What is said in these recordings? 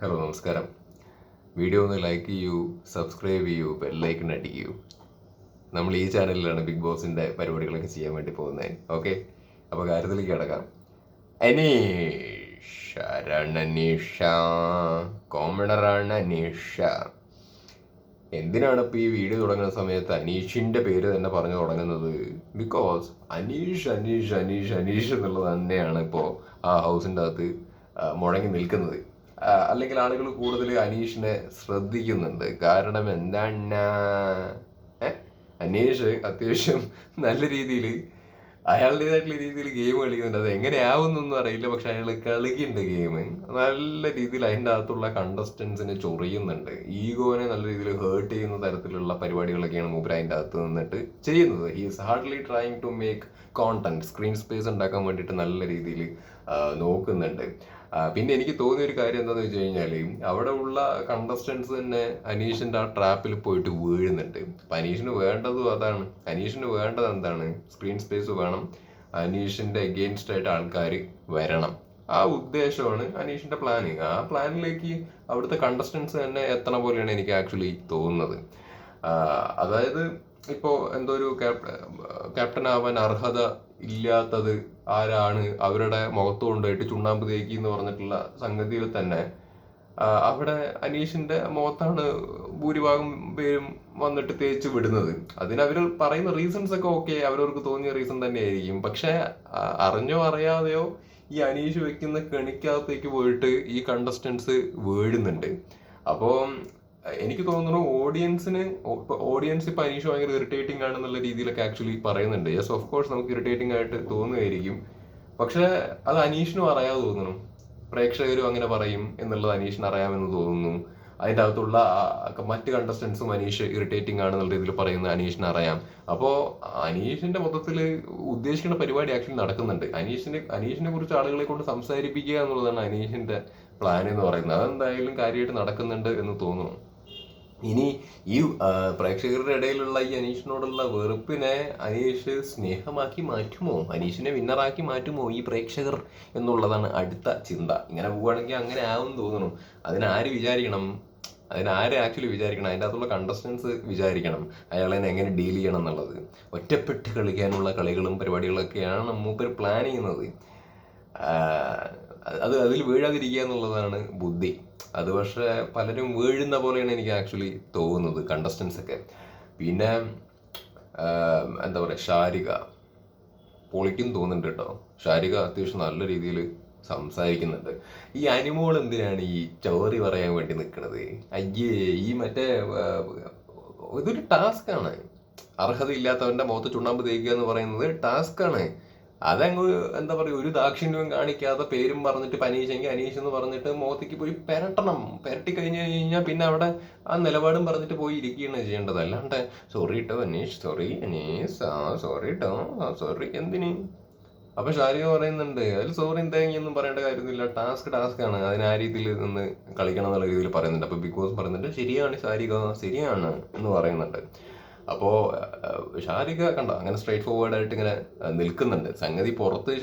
Hello നമസ്കാരം. Video ഒന്ന് like ചെയ്യൂ സബ്സ്ക്രൈബ് ചെയ്യൂ ബെല്ലൈക്കൺ അടിക്കൂ. നമ്മൾ ഈ ചാനലിലാണ് ബിഗ് ബോസിന്റെ പരിപാടികളൊക്കെ ചെയ്യാൻ വേണ്ടി പോകുന്നത്. ഓക്കെ അപ്പോൾ കാര്യത്തിലേക്ക് കിടക്കാം. അനീഷ രണനീഷ കോമണറാണ് അനീഷ. എന്തിനാണ് ഇപ്പോൾ ഈ വീഡിയോ തുടങ്ങുന്ന സമയത്ത് അനീഷിന്റെ പേര് തന്നെ പറഞ്ഞു തുടങ്ങുന്നത്? ബിക്കോസ് അനീഷ് അനീഷ് അനീഷ് അനീഷ് എന്നുള്ളത് തന്നെയാണ് ഇപ്പോൾ ആ ഹൗസിന്റെ അകത്ത് മുഴങ്ങി നിൽക്കുന്നത്. അല്ലെങ്കിൽ ആളുകൾ കൂടുതൽ അനീഷിനെ ശ്രദ്ധിക്കുന്നുണ്ട്. കാരണം എന്താണ് അനീഷ് അത്യാവശ്യം നല്ല രീതിയിൽ അയാളുടേതായിട്ടുള്ള രീതിയിൽ ഗെയിം കളിക്കുന്നുണ്ട്. അത് എങ്ങനെയാവുന്നൊന്നും അറിയില്ല. പക്ഷെ അയാൾ കളിക്കുന്നുണ്ട് ഗെയിം നല്ല രീതിയിൽ അതിന്റെ അകത്തുള്ള കണ്ടസ്റ്റൻസിനെ ചൊറിയുന്നുണ്ട്. ഈഗോനെ നല്ല രീതിയിൽ ഹേർട്ട് ചെയ്യുന്ന തരത്തിലുള്ള പരിപാടികളൊക്കെയാണ് മൂബ്ര അതിന്റെ അകത്ത് നിന്നിട്ട് ചെയ്യുന്നത്. He is hardly trying to make content screen space ഉണ്ടാക്കാൻ വേണ്ടിയിട്ട് നല്ല രീതിയിൽ നോക്കുന്നുണ്ട്. പിന്നെ എനിക്ക് തോന്നിയ ഒരു കാര്യം എന്താന്ന് വെച്ച് കഴിഞ്ഞാൽ അവിടെ ഉള്ള കണ്ടസ്റ്റൻസ് തന്നെ അനീഷിന്റെ ആ ട്രാപ്പിൽ പോയിട്ട് വീഴുന്നുണ്ട്. അപ്പം അനീഷിന് വേണ്ടതും അതാണ്. അനീഷിന് വേണ്ടത് എന്താണ്? സ്ക്രീൻ സ്പേസ് വേണം. അനീഷിന്റെ അഗെയിൻസ്റ്റ് ആയിട്ട് ആൾക്കാർ വരണം. ആ ഉദ്ദേശമാണ് അനീഷിന്റെ പ്ലാനിങ് ആ പ്ലാനിലേക്ക് അവിടുത്തെ കണ്ടസ്റ്റൻസ് തന്നെ എത്തണ പോലെയാണ് എനിക്ക് ആക്ച്വലി തോന്നുന്നത്. അതായത് ഇപ്പോൾ എന്തോ ഒരു ക്യാപ്റ്റൻ ആവാൻ അർഹത ഇല്ലാത്തത് ആരാണ്? അവരുടെ മുഖത്ത് കൊണ്ടുപോയിട്ട് ചുണ്ണാമ്പ് തേക്കി എന്ന് പറഞ്ഞിട്ടുള്ള സംഗതിയിൽ തന്നെ. അവിടെ അനീഷിന്റെ മുഖത്താണ് ഭൂരിഭാഗം പേരും വന്നിട്ട് തേച്ച് വിടുന്നത്. അതിന് അവർ പറയുന്ന റീസൺസ് ഒക്കെ ഓക്കെ അവരവർക്ക് തോന്നിയ റീസൺ തന്നെയായിരിക്കും. പക്ഷെ ആ, അറിഞ്ഞോ അറിയാതെയോ ഈ അനീഷ് വെക്കുന്ന കെണിക്കകത്തേക്ക് പോയിട്ട് ഈ കണ്ടസ്റ്റൻസ് വീഴുന്നുണ്ട് അപ്പോൾ എനിക്ക് തോന്നുന്നു ഓഡിയൻസിന് ഓഡിയൻസ് ഇപ്പൊ അനീഷ് ഭയങ്കര ഇറിറ്റേറ്റിംഗ് ആണെന്നുള്ള രീതിയിലൊക്കെ ആക്ച്വലി പറയുന്നുണ്ട്. യെസ് ഓഫ് കോഴ്സ് നമുക്ക് ഇറിറ്റേറ്റിംഗ് ആയിട്ട് തോന്നുമായിരിക്കും പക്ഷെ അത് അനീഷിനും അറിയാതെ തോന്നുന്നു. പ്രേക്ഷകരും അങ്ങനെ പറയും എന്നുള്ളത് അനീഷിന് അറിയാമെന്ന് തോന്നുന്നു. അതിന്റെ അകത്തുള്ള മറ്റ് കണ്ടസ്റ്റൻസും അനീഷ് ഇറിറ്റേറ്റിംഗ് ആണെന്നുള്ള രീതിയിൽ പറയുന്നത് അനീഷിന് അറിയാം. അപ്പോൾ അനീഷിന്റെ മൊത്തത്തിൽ ഉദ്ദേശിക്കുന്ന പരിപാടി ആക്ച്വലി നടക്കുന്നുണ്ട്. അനീഷിന്റെ അനീഷിനെ കുറിച്ച് ആളുകളെ കൊണ്ട് സംസാരിപ്പിക്കുക എന്നുള്ളതാണ് അനീഷിന്റെ പ്ലാൻ എന്ന് പറയുന്നത്. അതെന്തായാലും കാര്യമായിട്ട് നടക്കുന്നുണ്ട് എന്ന് തോന്നുന്നു. ഇനി ഈ പ്രേക്ഷകരുടെ ഇടയിലുള്ള ഈ അനീഷിനോടുള്ള വെറുപ്പിനെ അനീഷ് സ്നേഹമാക്കി മാറ്റുമോ? അനീഷിനെ വിന്നറാക്കി മാറ്റുമോ ഈ പ്രേക്ഷകർ എന്നുള്ളതാണ് അടുത്ത ചിന്ത. ഇങ്ങനെ പോവുകയാണെങ്കിൽ അങ്ങനെ ആവും തോന്നുന്നു. അതിനാര് വിചാരിക്കണം? അതിനാര് ആക്ച്വലി വിചാരിക്കണം? അതിന്റെ അകത്തുള്ള കണ്ടസ്റ്റൻസ് വിചാരിക്കണം. അയാളെ എങ്ങനെ ഡീൽ ചെയ്യണം എന്നുള്ളത്. ഒറ്റപ്പെട്ട് കളിക്കാനുള്ള കളികളും പരിപാടികളൊക്കെയാണ് മൂപ്പർ പ്ലാൻ ചെയ്യുന്നത്. അത് അതിൽ വീഴാതിരിക്കുക എന്നുള്ളതാണ് ബുദ്ധി. അത് പക്ഷേ പലരും വീഴുന്ന പോലെയാണ് എനിക്ക് ആക്ച്വലി തോന്നുന്നത് കണ്ടസ്റ്റൻസ് ഒക്കെ. പിന്നെ എന്താ പറയുക ഷാരിക. പൊളിക്കും തോന്നുന്നുണ്ട് കേട്ടോ. ഷാരിക അത്യാവശ്യം നല്ല രീതിയിൽ സംസാരിക്കുന്നുണ്ട്. ഈ അനിമോൾ എന്തിനാണ് ഈ ചോറി പറയാൻ വേണ്ടി നിൽക്കുന്നത് അയ്യേ ഈ മറ്റേ ഇതൊരു ടാസ്ക് ആണ്. അർഹതയില്ലാത്തവന്റെ മുഖത്ത് ചുണ്ണാമ്പ് തേക്കുക എന്ന് പറയുന്നത് ടാസ്ക് ആണ്. അതങ്ങ് എന്താ പറയുക ഒരു ദാക്ഷിണ്യവും കാണിക്കാതെ പേരും പറഞ്ഞിട്ട് പനീഷെങ്കിൽ അനീഷ് എന്ന് പറഞ്ഞിട്ട് മുഖത്തേക്ക് പോയി പെരട്ടണം. പെരട്ടി കഴിഞ്ഞ് കഴിഞ്ഞാൽ പിന്നെ അവിടെ ആ നിലപാടും പറഞ്ഞിട്ട് പോയി ഇരിക്കുകയാണ് ചെയ്യേണ്ടത്. അല്ലാണ്ട് സോറി കേട്ടോ അനീഷ് സോറി അനീഷ് ആ സോറി കേട്ടോ ആ സോറി എന്തിന്? അപ്പൊ ഷാരിക പറയുന്നുണ്ട് അതിൽ സോറി തേങ്ങയൊന്നും പറയേണ്ട കാര്യമൊന്നുമില്ല. ടാസ്ക് ടാസ്ക് ആണ്. അതിന് ആ രീതിയിൽ നിന്ന് കളിക്കണം എന്നുള്ള രീതിയിൽ പറയുന്നുണ്ട്. അപ്പൊ ബിഗ് ബോസ് പറയുന്നുണ്ട് ശരിയാണ് ഷാരിക ശരിയാണ് എന്ന് പറയുന്നുണ്ട്. അപ്പോ അഹ്, ഷാരിക കണ്ടോ? അങ്ങനെ സ്ട്രേറ്റ് ഫോർവേഡ് ആയിട്ട് ഇങ്ങനെ നിൽക്കുന്നുണ്ട്. സംഗതി പുറത്ത്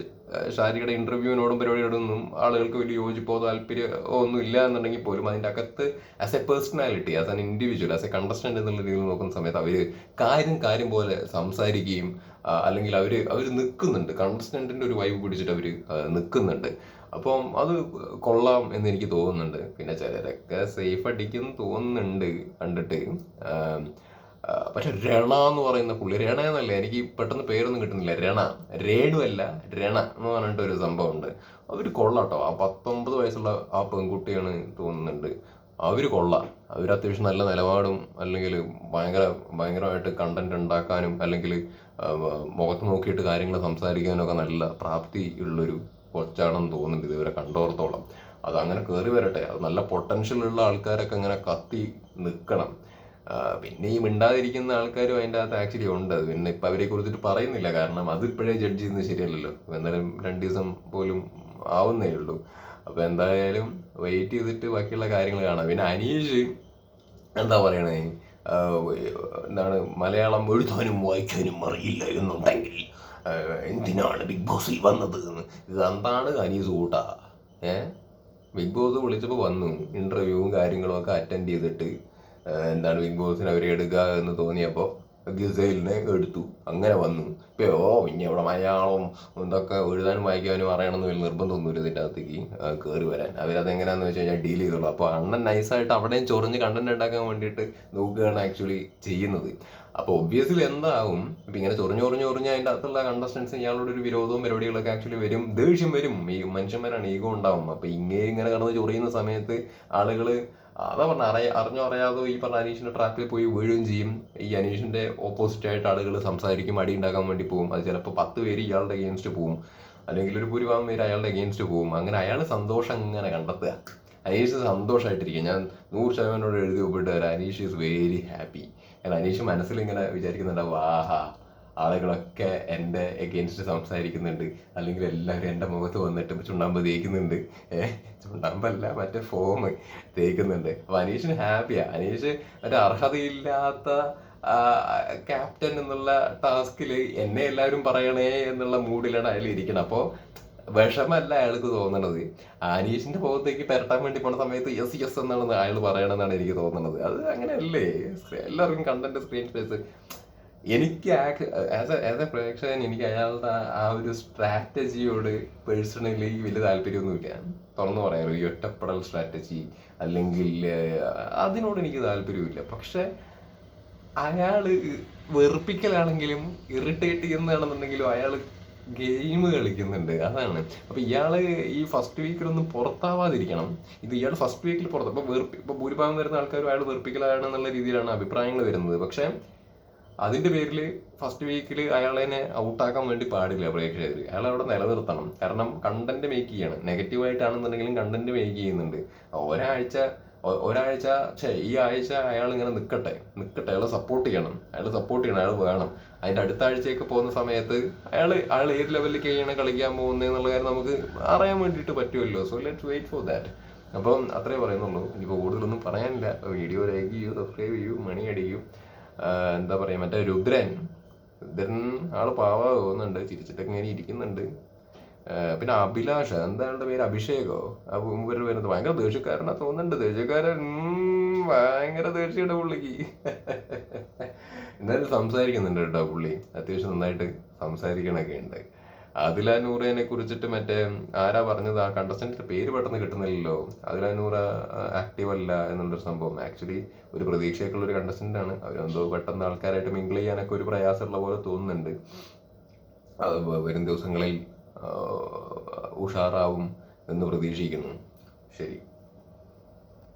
ഷാരികയുടെ ഇന്റർവ്യൂവിനോടും പരിപാടിയോടൊന്നും ആളുകൾക്ക് വലിയ യോജിപ്പോ താല്പര്യമോ ഒന്നും ഇല്ല എന്നുണ്ടെങ്കിൽ പോലും അതിന്റെ അകത്ത് as a personality as an individual as a contestant എന്നുള്ള രീതിയിൽ നോക്കുന്ന സമയത്ത് അവർ കാര്യം കാര്യം പോലെ സംസാരിക്കുകയും അല്ലെങ്കിൽ അവർ അവർ നിൽക്കുന്നുണ്ട്. കണ്ടസ്റ്റന്റിന്റെ ഒരു വൈബ് പിടിച്ചിട്ട് അവർ നിൽക്കുന്നുണ്ട്. അപ്പം അത് കൊള്ളാം എന്ന് എനിക്ക് തോന്നുന്നുണ്ട്. പിന്നെ ചിലരൊക്കെ സേഫ് അടിക്കും തോന്നുന്നുണ്ട് കണ്ടിട്ട്. പക്ഷെ രണ എന്ന് പറയുന്ന പുള്ളി രണ എന്നല്ല എനിക്ക് പെട്ടെന്ന് പേരൊന്നും കിട്ടുന്നില്ല. രണ രേണു അല്ല രണ എന്ന് പറഞ്ഞിട്ട് ഒരു സംഭവം സംഭവമുണ്ട് അവർ കൊള്ളാട്ടോ ആ പത്തൊമ്പത് വയസ്സുള്ള ആ പെൺകുട്ടിയാണ് തോന്നുന്നുണ്ട്. അവർ കൊള്ളാം. അവർ അത്യാവശ്യം നല്ല നിലപാടും അല്ലെങ്കിൽ ഭയങ്കര ഭയങ്കരമായിട്ട് കണ്ടന്റ് ഉണ്ടാക്കാനും അല്ലെങ്കിൽ മുഖത്ത് നോക്കിയിട്ട് കാര്യങ്ങൾ സംസാരിക്കാനും ഒക്കെ നല്ല പ്രാപ്തി ഉള്ളൊരു കൊച്ചാണെന്ന് തോന്നുന്നുണ്ട് ഇതുവരെ കണ്ടോർത്തോളം. അത് അങ്ങനെ കയറി വരട്ടെ. അത് നല്ല പൊട്ടൻഷ്യൽ ഉള്ള ആൾക്കാരൊക്കെ അങ്ങനെ കത്തി നിൽക്കണം പിന്നെ ഈ മിണ്ടാതിരിക്കുന്ന ആൾക്കാരും അതിന്റെ അകത്ത് ആക്ച്വലി ഉണ്ട്. അത് പിന്നെ ഇപ്പം അവരെ കുറിച്ചിട്ട് പറയുന്നില്ല. കാരണം അത് ഇപ്പോഴേ ജഡ്ജ് ചെയ്യുന്നത് ശരിയല്ലല്ലോ. എന്നാലും രണ്ട് ദിവസം പോലും ആവുന്നേ ഉള്ളൂ. അപ്പോൾ എന്തായാലും വെയിറ്റ് ചെയ്തിട്ട് ബാക്കിയുള്ള കാര്യങ്ങൾ കാണാം. പിന്നെ അനീഷ് എന്താ പറയണേ? എന്താണ് മലയാളം എഴുതാനും വായിക്കാനും അറിയില്ല എന്നുണ്ടെങ്കിൽ എന്തിനാണ് ബിഗ് ബോസിൽ വന്നത് എന്ന്. എന്താണ് അനീസ് കൂട്ടാ? ഏഹ് ബിഗ് ബോസ് വിളിച്ചപ്പോൾ വന്നു. ഇന്റർവ്യൂവും കാര്യങ്ങളും ഒക്കെ അറ്റൻഡ് ചെയ്തിട്ട് എന്താണ് ബിഗ് ബോസിന് അവരെ എടുക്കുക എന്ന് തോന്നിയപ്പോൾ ഗിസൈലിനെ എടുത്തു. അങ്ങനെ വന്നു. ഇപ്പൊ ഓ പിന്നെ ഇവിടെ മലയാളം എന്തൊക്കെ എഴുതാനും വായിക്കാനും അറിയണമെന്ന് വലിയ നിർബന്ധമൊന്നുമില്ല ഇതിന്റെ അകത്തേക്ക്. കയറി വരാൻ. അവരതെങ്ങനെയാണെന്ന് വെച്ച് കഴിഞ്ഞാൽ ഡീൽ ചെയ്തോളൂ അപ്പോൾ അണ്ണൻ നൈസായിട്ട് അവിടെയും ചൊറിഞ്ഞ് കണ്ടന്റ് ഉണ്ടാക്കാൻ വേണ്ടിയിട്ട് നോക്കുകയാണ് ആക്ച്വലി ചെയ്യുന്നത്. അപ്പോൾ ഒബ്വിയസ്ലി എന്താകും ഇപ്പം ഇങ്ങനെ ചൊറിഞ്ഞ് ചൊറിഞ്ഞ് ചൊറിഞ്ഞ് അതിന്റെ അകത്തുള്ള കണ്ടസ്റ്റൻസ് ഇയാളോട് ഒരു വിരോധവും പരിപാടികളൊക്കെ ആക്ച്വലി വരും. ദേഷ്യം വരും. ഈ മനുഷ്യന്മാരാണ് ഈഗോ ഉണ്ടാവും. അപ്പോൾ ഇങ്ങനെ ഇങ്ങനെ കടന്ന് ചൊറിയുന്ന സമയത്ത് ആളുകൾ അതാ പറഞ്ഞ അറിയ അറിഞ്ഞോ അറിയാതോ ഈ പറഞ്ഞ അനീഷിന്റെ ട്രാക്കിൽ പോയി വീഴുകയും ചെയ്യും. ഈ അനീഷിന്റെ ഓപ്പോസിറ്റ് ആയിട്ട് ആളുകൾ സംസാരിക്കും അടി ഉണ്ടാക്കാൻ വേണ്ടി പോകും അത് ചിലപ്പോൾ പത്ത് പേര് ഇയാളുടെ അഗെയിൻസ്റ്റ് പോകും അല്ലെങ്കിൽ ഒരു ഭൂരിഭാഗം പേര് അയാളുടെ അഗെയിൻസ്റ്റ് പോകും അങ്ങനെ അയാൾ സന്തോഷം അങ്ങനെ കണ്ടെത്തുക? അനീഷ് സന്തോഷമായിട്ടിരിക്കും ഞാൻ നൂറ് ശതമാനോട് എഴുതി ഒപ്പിട്ട് തരാം. അനീഷ് ഈസ് വെരി ഹാപ്പി കാരണം അനീഷ് മനസ്സിൽ ഇങ്ങനെ വിചാരിക്കുന്നുണ്ട് വാഹാ ആളുകളൊക്കെ എന്റെ എഗെയിൻസ്റ്റ് സംസാരിക്കുന്നുണ്ട്. അല്ലെങ്കിൽ എല്ലാവരും എന്റെ മുഖത്ത് വന്നിട്ട് ചുണ്ണാമ്പ് തേക്കുന്നുണ്ട്. ഏഹ് ചുണ്ണാമ്പല്ല മറ്റേ ഫോം തേക്കുന്നുണ്ട്. അപ്പൊ അനീഷിന് ഹാപ്പിയാ അനീഷ് ഒരു അർഹതയില്ലാത്ത ക്യാപ്റ്റൻ എന്നുള്ള ടാസ്കിൽ എന്നെ എല്ലാവരും പറയണേ എന്നുള്ള മൂഡിലാണ് അയാൾ ഇരിക്കണം അപ്പോൾ വിഷമല്ല അയാൾക്ക് തോന്നണത്. അനീഷിന്റെ മുഖത്തേക്ക് പെരട്ടാൻ വേണ്ടി പോണ സമയത്ത് യെസ് യെസ് എന്നാണ് അയാൾ പറയണമെന്നാണ് എനിക്ക് തോന്നുന്നത് അത് അങ്ങനെയല്ലേ? എല്ലാവർക്കും കണ്ടന്റ് സ്ക്രീൻ സ്പേസ് എനിക്ക് ആസ് എ പ്രേക്ഷകൻ എനിക്ക് അയാളുടെ ആ- ഒരു സ്ട്രാറ്റജിയോട് പേഴ്സണലി വലിയ താല്പര്യമൊന്നുമില്ല. തുറന്നു പറയാം ഒരു ഒറ്റപ്പെടൽ സ്ട്രാറ്റജി അല്ലെങ്കിൽ അതിനോട് എനിക്ക് താല്പര്യമില്ല പക്ഷെ അയാൾ വെറുപ്പിക്കലാണെങ്കിലും ഇറിറ്റേറ്റ് ചെയ്യുന്നതാണെന്നുണ്ടെങ്കിലും അയാൾ ഗെയിം കളിക്കുന്നുണ്ട്. അതാണ്. അപ്പൊ ഇയാൾ ഈ ഫസ്റ്റ് വീക്കിലൊന്നും പുറത്താവാതിരിക്കണം. ഇത് ഇയാൾ ഫസ്റ്റ് വീക്കിൽ പുറത്ത് ഇപ്പൊ വെറുപ്പ് ഇപ്പൊ ഭൂരിഭാഗം വരുന്ന ആൾക്കാർ അയാൾ വെറുപ്പിക്കലാണെന്നുള്ള രീതിയിലാണ് അഭിപ്രായങ്ങൾ വരുന്നത്. പക്ഷെ അതിന്റെ പേരിൽ ഫസ്റ്റ് വീക്കിൽ അയാളെ ഔട്ടാക്കാൻ വേണ്ടി പാടില്ല പ്രേക്ഷകർ അയാൾ അവിടെ നിലനിർത്തണം. കാരണം കണ്ടന്റ് മേക്ക് ചെയ്യണം. നെഗറ്റീവ് ആയിട്ടാണെന്നുണ്ടെങ്കിലും കണ്ടന്റ് മേക്ക് ചെയ്യുന്നുണ്ട്. ഒരാഴ്ച ഒരാഴ്ച ഛേ ഈ ആഴ്ച അയാൾ ഇങ്ങനെ നിൽക്കട്ടെ നിൽക്കട്ടെ അയാളെ സപ്പോർട്ട് ചെയ്യണം. അയാൾ സപ്പോർട്ട് ചെയ്യണം. അയാൾ വേണം. അതിന്റെ അടുത്ത ആഴ്ചയൊക്കെ പോകുന്ന സമയത്ത് അയാൾ അയാൾ ഏത് ലെവലിലേക്കാണ് കളിക്കാൻ പോകുന്നത് എന്നുള്ള കാര്യം നമുക്ക് അറിയാൻ വേണ്ടിയിട്ട് പറ്റുമല്ലോ. So let wait for that അപ്പം അത്രേ പറയുന്നുള്ളൂ. ഇനിയിപ്പോൾ കൂടുതലൊന്നും പറയാനില്ല. വീഡിയോ ലൈക്ക് ചെയ്യൂ സബ്സ്ക്രൈബ് ചെയ്യൂ മണി അടിക്കൂ. എന്താ പറയാ മറ്റേ രുദ്രൻ. രുദ്രൻ ആൾ പാവാ തോന്നുന്നുണ്ട് ചിരിച്ചിട്ടൊക്കെ ഇങ്ങനെ ഇരിക്കുന്നുണ്ട്. പിന്നെ അഭിലാഷ എന്താ പേര്? അഭിഷേകോ? ആ മുമ്പ് വരുന്നത് ഭയങ്കര ദേഷ്യക്കാരനാ തോന്നുന്നുണ്ട്. ദേഷ്യക്കാരൻ ഭയങ്കര ദേഷ്യയുടെ പുള്ളിക്ക്. എന്തായാലും സംസാരിക്കുന്നുണ്ട് കേട്ടോ പുള്ളി. അത്യാവശ്യം നന്നായിട്ട് സംസാരിക്കണൊക്കെ ഉണ്ട്. ആദില നൂറേനെ കുറിച്ചിട്ട് മറ്റേ ആരാ പറഞ്ഞത്? ആ കണ്ടസ്റ്റന്റിന്റെ പേര് പെട്ടെന്ന് കിട്ടുന്നില്ലല്ലോ. അതില നൂറ ആക്റ്റീവ് അല്ല എന്നുള്ളൊരു സംഭവം. ആക്ച്വലി ഒരു പ്രതീക്ഷയൊക്കെയുള്ള ഒരു കണ്ടസ്റ്റന്റ് ആണ്. അവരെന്തോ പെട്ടെന്ന് ആൾക്കാരായിട്ട് മിങ്കിൾ ചെയ്യാനൊക്കെ ഒരു പ്രയാസമുള്ള പോലെ തോന്നുന്നുണ്ട്. അത് വരും ദിവസങ്ങളിൽ ഉഷാറാവും എന്ന് പ്രതീക്ഷിക്കുന്നു. ശരി.